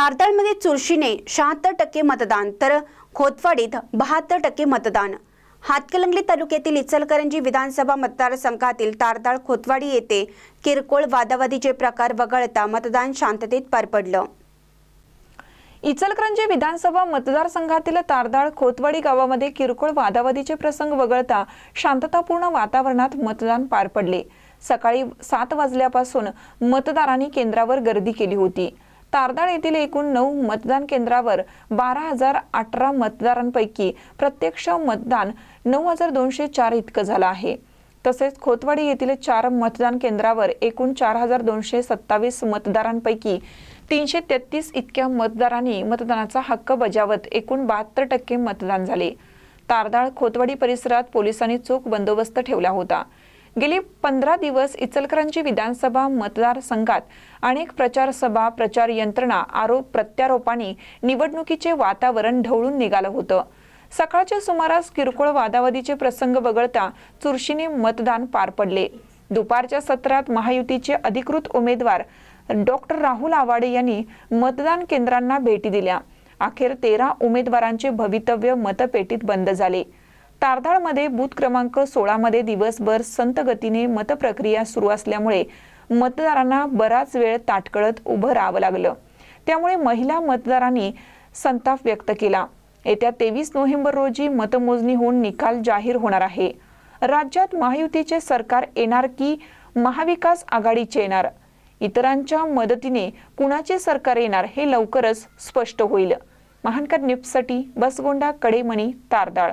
तारदाळमध्ये चुरशीने शहात्तर टक्के मतदान तर खोतवाडीत बहात्तर टक्के मतदान. हातकलंगली तालुक्यातील इचलकरंजी विधानसभा मतदारसंघातील तारदाळ खोतवाडी येथे किरकोळ वादावादीचे प्रकार वगळता मतदान शांततेत पार पडलं. इचलकरंजी विधानसभा मतदारसंघातील तारदाळ खोतवाडी गावामध्ये किरकोळ वादावादीचे प्रसंग वगळता शांततापूर्ण वातावरणात मतदान पार पडले. सकाळी सात वाजल्यापासून मतदारांनी केंद्रावर गर्दी केली होती. तारदाळ येथील एकूण नऊ मतदान केंद्रावर बारा हजार अठरा मतदारांपैकी प्रत्यक्ष मतदान नऊ हजार दोनशे चार इतकं झालं आहे. तसेच खोतवाडी येथील चार मतदान केंद्रावर एकूण चार हजार दोनशे सत्तावीस मतदारांपैकी तीनशे तेहतीस इतक्या मतदारांनी मतदानाचा हक्क बजावत एकूण बहात्तर टक्के मतदान झाले. तारदाळ खोतवाडी परिसरात पोलिसांनी चोख बंदोबस्त ठेवला होता. गेली पंधरा दिवस इचलकरंजी विधानसभा मतदारसंघात अनेक प्रचारसभा प्रचार यंत्रणा आरोप प्रत्यारोपांनी निवडणुकीचे वातावरण ढवळून निघालं होतं. सकाळच्या सुमारास किरकोळ वादावादीचे प्रसंग वगळता चुरशीने मतदान पार पडले. दुपारच्या सत्रात महायुतीचे अधिकृत उमेदवार डॉक्टर राहुल आवाडे यांनी मतदान केंद्रांना भेटी दिल्या. अखेर तेरा उमेदवारांचे भवितव्य मतपेटीत बंद झाले. तारधाळमध्ये बूथ क्रमांक सोळामध्ये दिवसभर संत गतीने मतप्रक्रिया सुरू असल्यामुळे मतदारांना बराच वेळ ताटकळत उभं राहावं लागलं. त्यामुळे महिला मतदारांनी संताप व्यक्त केला. येत्या तेवीस नोव्हेंबर रोजी मतमोजणी होऊन निकाल जाहीर होणार आहे. राज्यात महायुतीचे सरकार येणार की महाविकास आघाडीचे येणार? इतरांच्या मदतीने कुणाचे सरकार येणार हे लवकरच स्पष्ट होईल. महानकर निप्ससाठी बसगोंडा कडेमणी तारदाळ.